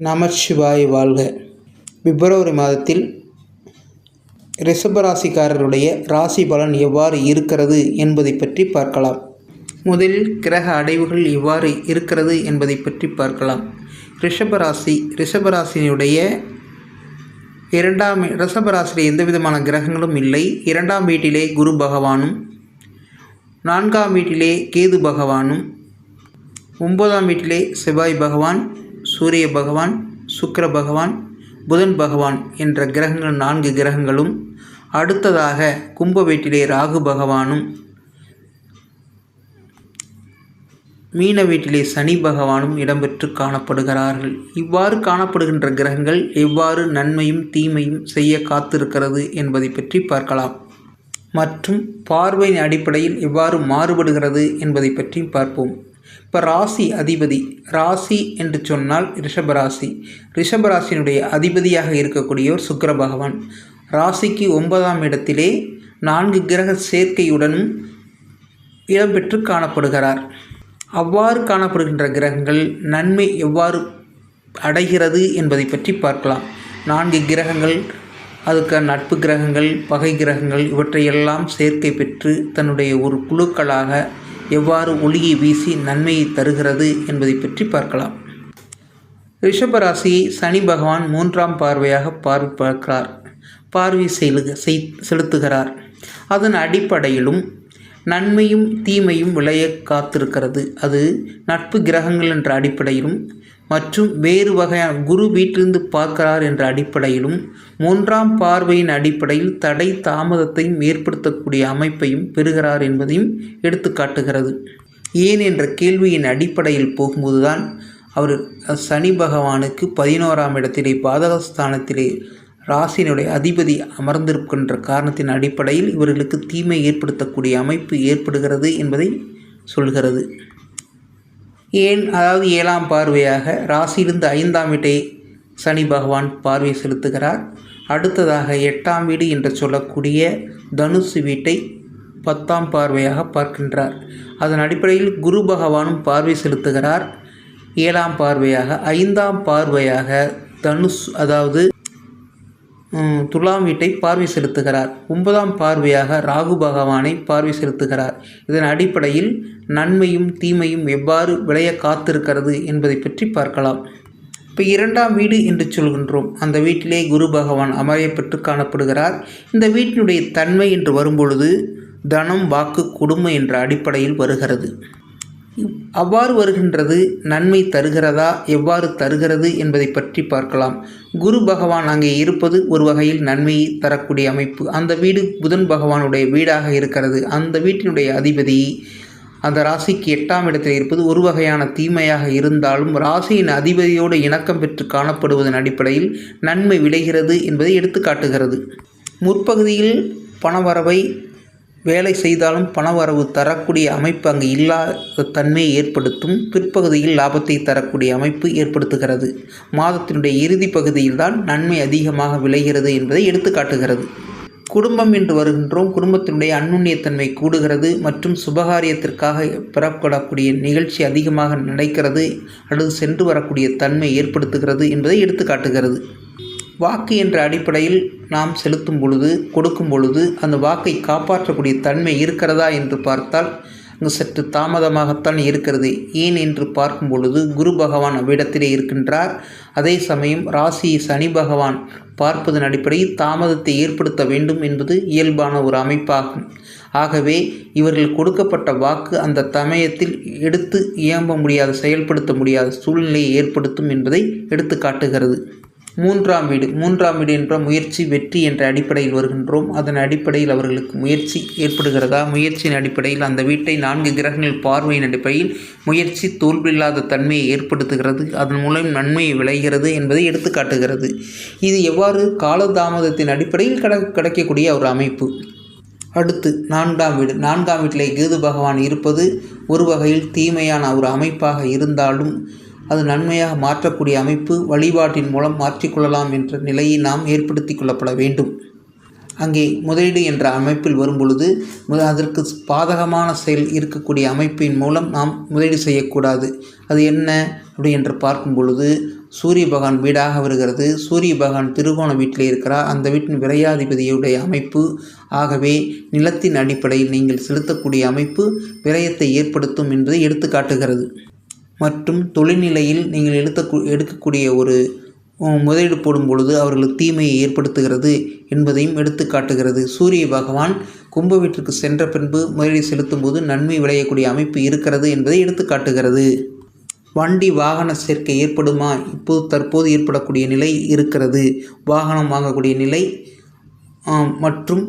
நமச்சிவாய் வாழ்க. பிப்ரவரி மாதத்தில் ரிஷபராசிக்காரருடைய ராசி பலன் எவ்வாறு இருக்கிறது என்பதை பற்றி பார்க்கலாம். முதலில் கிரக அடைவுகள் எவ்வாறு இருக்கிறது என்பதை பற்றி பார்க்கலாம். ரிஷபராசி ரிஷபராசினுடைய இரண்டாம் ரிஷபராசியில் எந்த விதமான கிரகங்களும் இல்லை. இரண்டாம் வீட்டிலே குரு பகவானும் நான்காம் வீட்டிலே கேது பகவானும் ஒன்பதாம் வீட்டிலே செவ்வாய் பகவான் சூரிய பகவான் சுக்கர பகவான் புதன் பகவான் என்ற கிரகங்கள் நான்கு கிரகங்களும் அடுத்ததாக கும்ப வீட்டிலே ராகு பகவானும் மீன வீட்டிலே சனி பகவானும் இடம்பெற்று காணப்படுகிறார்கள். இவ்வாறு காணப்படுகின்ற கிரகங்கள் எவ்வாறு நன்மையும் தீமையும் செய்ய காத்திருக்கிறது என்பதை பற்றி பார்க்கலாம். மற்றும் பார்வையின் அடிப்படையில் எவ்வாறு மாறுபடுகிறது என்பதை பற்றி பார்ப்போம். இப்போ ராசி அதிபதி. ராசி என்று சொன்னால் ரிஷபராசி. ரிஷபராசியினுடைய அதிபதியாக இருக்கக்கூடியவர் சுக்கர பகவான். ராசிக்கு ஒன்பதாம் இடத்திலே நான்கு கிரக சேர்க்கையுடனும் இடம்பெற்று காணப்படுகிறார். அவ்வாறு காணப்படுகின்ற கிரகங்கள் நன்மை எவ்வாறு அடைகிறது என்பதை பற்றி பார்க்கலாம். நான்கு கிரகங்கள் அதுக்கு நட்பு கிரகங்கள் பகை கிரகங்கள் இவற்றையெல்லாம் சேர்க்கை பெற்று தன்னுடைய ஒரு குழுக்களாக எவ்வாறு ஒளியை வீசி நன்மையை தருகிறது என்பதை பற்றி பார்க்கலாம். ரிஷபராசியை சனி பகவான் மூன்றாம் பார்வையாக பார்வை பார்க்கிறார். பார்வை செலுக செய் செலுத்துகிறார். அதன் அடிப்படையிலும் நன்மையும் தீமையும் விளைய காத்திருக்கிறது. அது நட்பு கிரகங்கள் என்ற அடிப்படையிலும் மற்றும் வேறு வகையான குரு வீட்டிலிருந்து பார்க்கிறார் என்ற அடிப்படையிலும் மூன்றாம் பார்வையின் அடிப்படையில் தடை தாமதத்தையும் ஏற்படுத்தக்கூடிய அமைப்பையும் பெறுகிறார் என்பதையும் எடுத்துக்காட்டுகிறது ஏன் என்ற கேள்வியின் அடிப்படையில் போகும்போதுதான் அவர் சனி பகவானுக்கு பதினோராம் இடத்திலே பாதகஸ்தானத்திலே ராசியினுடைய அதிபதி அமர்ந்திருக்கின்ற காரணத்தின் அடிப்படையில் இவர்களுக்கு தீமை ஏற்படுத்தக்கூடிய அமைப்பு ஏற்படுகிறது என்பதை சொல்கிறது. ஏன் அதாவது ஏழாம் பார்வையாக ராசியிலிருந்து ஐந்தாம் வீட்டை சனி பகவான் பார்வை செலுத்துகிறார். அடுத்ததாக எட்டாம் வீடு என்று சொல்லக்கூடிய தனுசு வீட்டை பத்தாம் பார்வையாக பார்க்கின்றார். அதன் அடிப்படையில் குரு பகவானும் பார்வை செலுத்துகிறார். ஏழாம் பார்வையாக ஐந்தாம் பார்வையாக தனுஷ் அதாவது துலாம் வீட்டை பார்வை செலுத்துகிறார். ஒன்பதாம் பார்வையாக ராகு பகவானை பார்வை செலுத்துகிறார். இதன் அடிப்படையில் நன்மையும் தீமையும் எவ்வாறு விளைய காத்திருக்கிறது என்பதை பற்றி பார்க்கலாம். இப்போ இரண்டாம் வீடு என்று சொல்கின்றோம். அந்த வீட்டிலே குரு பகவான் அமரையப்பட்டு காணப்படுகிறார். இந்த வீட்டினுடைய தன்மை என்று வரும்பொழுது தனம் வாக்கு கொடுமை என்ற அடிப்படையில் வருகிறது. அவ்வாறு வருகின்றது நன்மை தருகிறதா? எவ்வாறு தருகிறது என்பதை பற்றி பார்க்கலாம். குரு பகவான் அங்கே இருப்பது ஒரு வகையில் நன்மையை தரக்கூடிய அமைப்பு. அந்த வீடு புதன் பகவானுடைய வீடாக இருக்கிறது. அந்த வீட்டினுடைய அதிபதி அந்த ராசிக்கு எட்டாம் இடத்தில் இருப்பது ஒரு வகையான தீமையாக இருந்தாலும் ராசியின் அதிபதியோடு இணக்கம் பெற்று காணப்படுவதன் அடிப்படையில் நன்மை விளைகிறது என்பதை எடுத்து காட்டுகிறது முற்பகுதியில் பணவரவை வேலை செய்தாலும் பணவரவு தரக்கூடிய அமைப்பு அங்கு இல்லாத தன்மையை ஏற்படுத்தும் பிற்பகுதியில் லாபத்தை தரக்கூடிய அமைப்பு ஏற்படுத்துகிறது. மாதத்தினுடைய இறுதி பகுதியில் தான் நன்மை அதிகமாக விளைகிறது என்பதை எடுத்துக்காட்டுகிறது. குடும்பம் என்று வருகின்றோம் குடும்பத்தினுடைய அன்னுண்ணியத்தன்மை கூடுகிறது மற்றும் சுபகாரியத்திற்காக பெறப்படக்கூடிய நிகழ்ச்சி அதிகமாக நடக்கிறது அல்லது சென்று வரக்கூடிய தன்மை ஏற்படுத்துகிறது என்பதை எடுத்துக்காட்டுகிறது. வாக்கு என்ற அடிப்படையில் நாம் செலுத்தும் பொழுது கொடுக்கும் பொழுது அந்த வாக்கை காப்பாற்றக்கூடிய தன்மை இருக்கிறதா என்று பார்த்தால் அங்கு சற்று தாமதமாகத்தான் இருக்கிறது. ஏன் என்று பார்க்கும் பொழுது குரு பகவான் அவ்விடத்திலே இருக்கின்றார். அதே சமயம் ராசி சனி பகவான் பார்ப்பதன் அடிப்படையில் தாமதத்தை ஏற்படுத்த வேண்டும் என்பது இயல்பான ஒரு அமைப்பாகும். ஆகவே இவர்கள் கொடுக்கப்பட்ட வாக்கு அந்த சமயத்தில் எடுத்து இயம்ப முடியாத செயல்படுத்த முடியாத சூழ்நிலையை ஏற்படுத்தும் என்பதை எடுத்து காட்டுகிறது மூன்றாம் வீடு. மூன்றாம் வீடு என்ற முயற்சி வெற்றி என்ற அடிப்படையில் வருகின்றோம். அதன் அடிப்படையில் அவர்களுக்கு முயற்சி ஏற்படுகிறதா? முயற்சியின் அடிப்படையில் அந்த வீட்டை நான்கு கிரகங்கள் பார்வையின் அடிப்படையில் முயற்சி தோல்வியில்லாத தன்மையை ஏற்படுத்துகிறது. அதன் மூலம் நன்மையை விளைகிறது என்பதை எடுத்துக்காட்டுகிறது இது எவ்வாறு காலதாமதத்தின் அடிப்படையில் கட கிடைக்கக்கூடிய ஒரு அமைப்பு. அடுத்து நான்காம் வீடு. நான்காம் வீட்டிலே கேது பகவான் இருப்பது ஒரு வகையில் தீமையான ஒரு அமைப்பாக இருந்தாலும் அது நன்மையாக மாற்றக்கூடிய அமைப்பு வழிபாட்டின் மூலம் மாற்றிக்கொள்ளலாம் என்ற நிலையை நாம் ஏற்படுத்தி கொள்ளப்பட வேண்டும். அங்கே முதலீடு என்ற அமைப்பில் வரும்பொழுது அதற்கு பாதகமான செயல் இருக்கக்கூடிய அமைப்பின் மூலம் நாம் முதலீடு செய்யக்கூடாது. அது என்ன? அப்படி என்று பார்க்கும் பொழுது சூரிய பகவான் வீடாக வருகிறது. சூரிய பகவான் திருகோண வீட்டில் இருக்கிறார். அந்த வீட்டின் விரையாதிபதியுடைய அமைப்பு. ஆகவே நிலத்தின் அடிப்படையில் நீங்கள் செலுத்தக்கூடிய அமைப்பு விரயத்தை ஏற்படுத்தும் என்பதை எடுத்துக்காட்டுகிறது. மற்றும் தொழில்நிலையில் நீங்கள் எடுத்த எடுக்கக்கூடிய ஒரு முதலீடு போடும் பொழுது அவர்களுக்கு தீமையை ஏற்படுத்துகிறது என்பதையும் எடுத்து காட்டுகிறது. சூரிய பகவான் கும்ப வீட்டிற்கு சென்ற பின்பு முதலீடு செலுத்தும் போது நன்மை விளையக்கூடிய அமைப்பு இருக்கிறது என்பதை எடுத்து காட்டுகிறது. வண்டி வாகன சேர்க்கை ஏற்படுமா? இப்போது தற்போது ஏற்படக்கூடிய நிலை இருக்கிறது. வாகனம் வாங்கக்கூடிய நிலை மற்றும்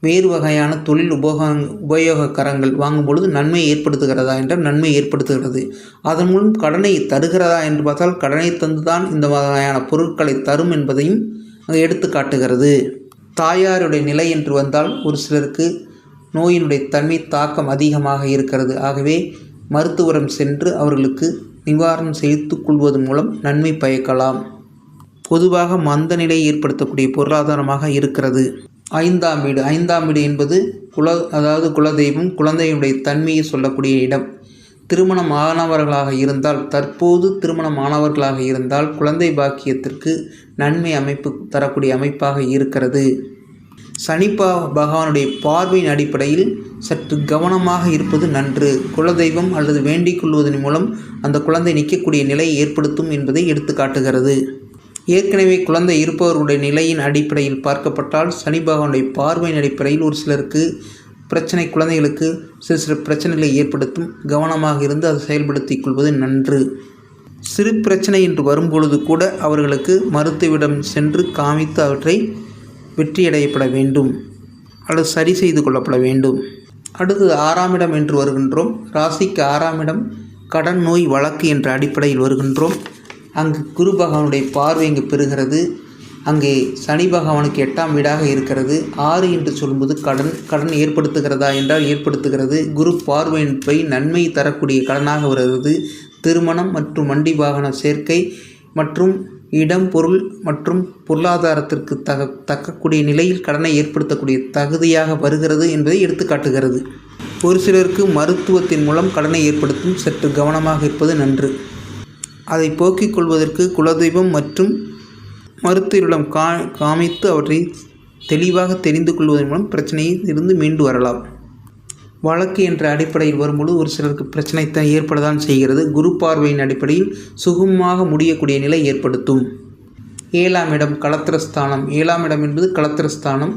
வேறு வகையான தொழில் உபயோக உபயோகக்கரங்கள் வாங்கும் பொழுது நன்மை ஏற்படுத்துகிறதா என்றால் நன்மை ஏற்படுத்துகிறது. அதன் மூலம் கடனை தருகிறதா என்று பார்த்தால் கடனை தந்துதான் இந்த வகையான பொருட்களை தரும் என்பதையும் எடுத்து காட்டுகிறது. தாயாருடைய நிலை என்று வந்தால் ஒரு சிலருக்கு நோயினுடைய தன்மை தாக்கம் அதிகமாக இருக்கிறது. ஆகவே மருத்துவரம் சென்று அவர்களுக்கு நிவாரணம் செய்து கொள்வதன் மூலம் நன்மை பயக்கலாம். பொதுவாக மந்த நிலை ஏற்படுத்தக்கூடிய பொருளாதாரமாக இருக்கிறது. ஐந்தாம் வீடு. ஐந்தாம் வீடு என்பது குல அதாவது குலதெய்வம் குழந்தையுடைய தன்மையை சொல்லக்கூடிய இடம். திருமணம் ஆனவர்களாக இருந்தால் தற்போது திருமணம் ஆனவர்களாக இருந்தால் குழந்தை பாக்கியத்திற்கு நன்மை அமைப்பு தரக்கூடிய அமைப்பாக இருக்கிறது. சனிப்பா பகவானுடைய பார்வையின் அடிப்படையில் சற்று கவனமாக இருப்பது நன்று. குலதெய்வம் அல்லது வேண்டிக் கொள்வதன் மூலம் அந்த குழந்தை நிற்கக்கூடிய நிலையை ஏற்படுத்தும் என்பதை எடுத்துக்காட்டுகிறது. ஏற்கனவே குழந்தை இருப்பவர்களுடைய நிலையின் அடிப்படையில் பார்க்கப்பட்டால் சனி பகவானுடைய பார்வையின் அடிப்படையில் ஒரு சிலருக்கு பிரச்சனை குழந்தைகளுக்கு சிறு சிறு பிரச்சனைகளை ஏற்படுத்தும். கவனமாக இருந்து அதை செயல்படுத்தி கொள்வது நன்று. சிறு பிரச்சனை என்று வரும்பொழுது கூட அவர்களுக்கு மருத்துவிடம் சென்று காமித்து அவற்றை வெற்றியடையப்பட வேண்டும். அல்லது சரி செய்து கொள்ளப்பட வேண்டும். அடுத்தது ஆறாம் இடம் என்று வருகின்றோம். ராசிக்கு ஆறாம் இடம் கடன் நோய் வழக்கு என்ற அடிப்படையில் வருகின்றோம். அங்கு குரு பகவானுடைய பார்வை இங்கு பெறுகிறது. அங்கே சனி பகவானுக்கு எட்டாம் வீடாக இருக்கிறது. ஆறு என்று சொல்லும்போது கடன் கடன் ஏற்படுத்துகிறதா என்றால் ஏற்படுத்துகிறது. குரு பார்வையின்பை நன்மை தரக்கூடிய கடனாக வருகிறது. திருமணம் மற்றும் வண்டி வாகன சேர்க்கை மற்றும் இடம் பொருள் மற்றும் பொருளாதாரத்திற்கு தக தக்கக்கூடிய நிலையில் கடனை ஏற்படுத்தக்கூடிய தகுதியாக வருகிறது என்பதை எடுத்துக்காட்டுகிறது ஒரு சிலருக்கு மருத்துவத்தின் மூலம் கடனை ஏற்படுத்தும் சற்று கவனமாக இருப்பது நன்று. அதை போக்கிக் கொள்வதற்கு குலதெய்வம் மற்றும் மருத்துவரிடம் கா காமித்து அவற்றை தெளிவாக தெரிந்து கொள்வதன் மூலம் பிரச்சனையில் இருந்து மீண்டு வரலாம். வழக்கு என்ற அடிப்படையில் வரும்பொழுது ஒரு சிலருக்கு பிரச்சனை தான் ஏற்படத்தான் செய்கிறது. குரு பார்வையின் அடிப்படையில் சுகமாக முடியக்கூடிய நிலை ஏற்படுத்தும். ஏழாம் இடம் களத்திரஸ்தானம் ஏழாம் இடம் என்பது களத்திரஸ்தானம்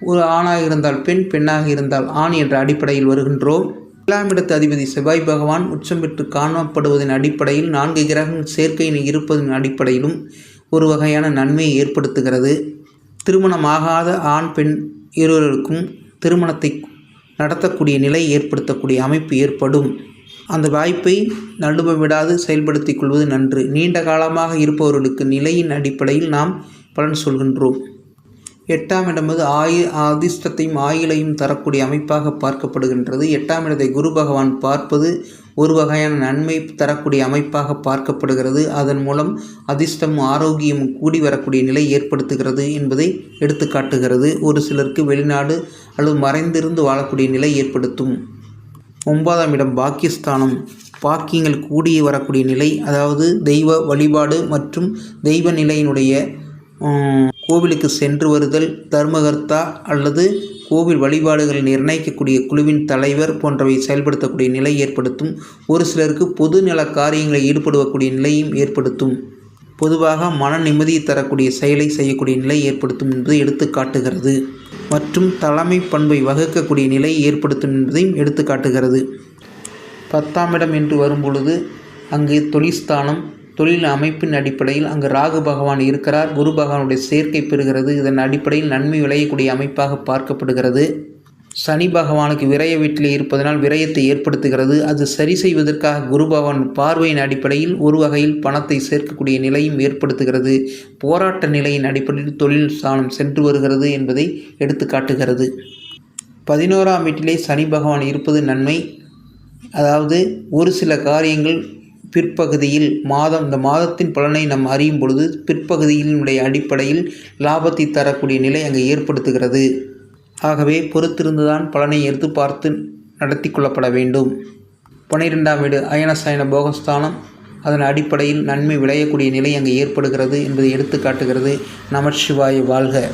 ஒரு ஆணாக இருந்தால் பெண் பெண்ணாக இருந்தால் ஆண் என்ற அடிப்படையில் வருகின்றோம். ஏழாம் இடத்து அதிபதி செவ்வாய் பகவான் உச்சம் பெற்று காணப்படுவதன் அடிப்படையில் நான்கு கிரகங்கள் சேர்க்கையில் இருப்பதன் அடிப்படையிலும் ஒரு வகையான நன்மையை ஏற்படுத்துகிறது. திருமணமாகாத ஆண் பெண் இருவருக்கும் திருமணத்தை நடத்தக்கூடிய நிலை ஏற்படுத்தக்கூடிய அமைப்பு ஏற்படும். அந்த வாய்ப்பை நழுவ விடாது செயல்படுத்திக் கொள்வது நன்று. நீண்ட காலமாக இருப்பவர்களுக்கு நிலையின் அடிப்படையில் நாம் பலன் சொல்கின்றோம். எட்டாம் இடம் வந்து ஆயு அதிர்ஷ்டத்தையும் ஆயுளையும் தரக்கூடிய அமைப்பாக பார்க்கப்படுகின்றது. எட்டாம் இடத்தை குரு பகவான் பார்ப்பது ஒரு வகையான நன்மை தரக்கூடிய அமைப்பாக பார்க்கப்படுகிறது. அதன் மூலம் அதிர்ஷ்டமும் ஆரோக்கியமும் கூடி வரக்கூடிய நிலை ஏற்படுத்துகிறது என்பதை எடுத்துக்காட்டுகிறது ஒரு சிலருக்கு வெளிநாடு அல்லது மறைந்திருந்து வாழக்கூடிய நிலை ஏற்படுத்தும். ஒன்பதாம் இடம் பாக்கியஸ்தானம். பாக்கியங்கள் கூடி வரக்கூடிய நிலை அதாவது தெய்வ வழிபாடு மற்றும் தெய்வ நிலையினுடைய கோவிலுக்கு சென்று வருதல் தர்மகர்த்தா அல்லது கோவில் வழிபாடுகளை நிர்ணயிக்கக்கூடிய குழுவின் தலைவர் போன்றவை செயல்படுத்தக்கூடிய நிலை ஏற்படுத்தும். ஒரு சிலருக்கு பொது நல காரியங்களில் ஈடுபடக்கூடிய நிலையும் ஏற்படுத்தும். பொதுவாக மன நிம்மதியை தரக்கூடிய செயலை செய்யக்கூடிய நிலை ஏற்படுத்தும் என்பதை எடுத்து காட்டுகிறது. மற்றும் தலைமை பண்பை வகுக்கக்கூடிய நிலை ஏற்படுத்தும் என்பதையும் எடுத்து காட்டுகிறது. பத்தாம் இடம் என்று வரும்பொழுது அங்கு தொழிற்ஸ்தானம் தொழில் அமைப்பின் அடிப்படையில் அங்கு ராகு பகவான் இருக்கிறார். குரு பகவானுடைய சேர்க்கை பெறுகிறது. இதன் அடிப்படையில் நன்மை விளையக்கூடிய அமைப்பாக பார்க்கப்படுகிறது. சனி பகவானுக்கு விரய வீட்டில் இருப்பதனால் விரயத்தை ஏற்படுத்துகிறது. அது சரி செய்வதற்காக குரு பகவான் பார்வையின் அடிப்படையில் ஒரு வகையில் பணத்தை சேர்க்கக்கூடிய நிலையும் ஏற்படுத்துகிறது. போராட்ட நிலையின் அடிப்படையில் தொழில் ஸ்தானம் சென்று வருகிறது என்பதை எடுத்துக்காட்டுகிறது. பதினோராம் வீட்டிலே சனி பகவான் இருப்பது நன்மை. அதாவது ஒரு சில காரியங்கள் பிற்பகுதியில் மாதம் இந்த மாதத்தின் பலனை நாம் அறியும் பொழுது பிற்பகுதியினுடைய அடிப்படையில் லாபத்தை தரக்கூடிய நிலை அங்கே ஏற்படுத்துகிறது. ஆகவே பொறுத்திருந்துதான் பலனை எடுத்து பார்த்து நடத்தி கொள்ளப்பட வேண்டும். பனிரெண்டாம் வீடு அயனசயன போகஸ்தானம். அதன் அடிப்படையில் நன்மை விளையக்கூடிய நிலை அங்கே ஏற்படுகிறது என்பதை எடுத்து காட்டுகிறது. நமச்சிவாய வாழ்க.